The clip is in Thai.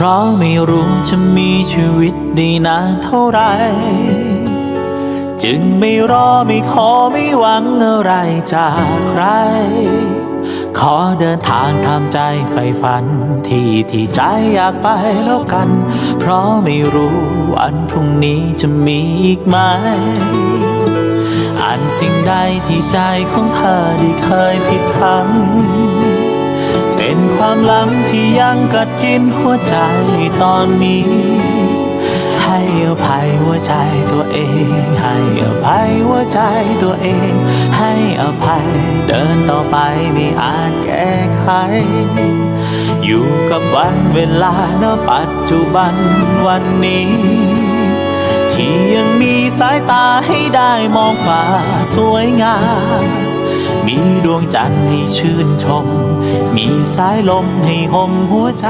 เพราะไม่รู้จะมีชีวิตได้นานเท่าไร จึงไม่รอไม่ขอไม่หวังอะไรจากใคร ขอเดินทางทำใจใฝ่ฝัน ที่ที่ใจอยากไปแล้วกัน เพราะไม่รู้วันพรุ่งนี้จะมีอีกไหมอ่านสิ่งใดที่ใจของเธอได้เคยผิดพลัง ความหลังที่ยังกัดกินหัวใจตอนนี้ ให้อภัยหัวใจตัวเอง ให้อภัยหัวใจตัวเอง ให้อภัยเดินต่อไปไม่อาจแก้ไข อยู่กับวันเวลาณปัจจุบันวันนี้ที่ยังมีสายตาให้ได้มองฟ้าสวยงาม มีดวงจันทร์ให้ชื่นชม มีสายลมให้ห่มหัวใจ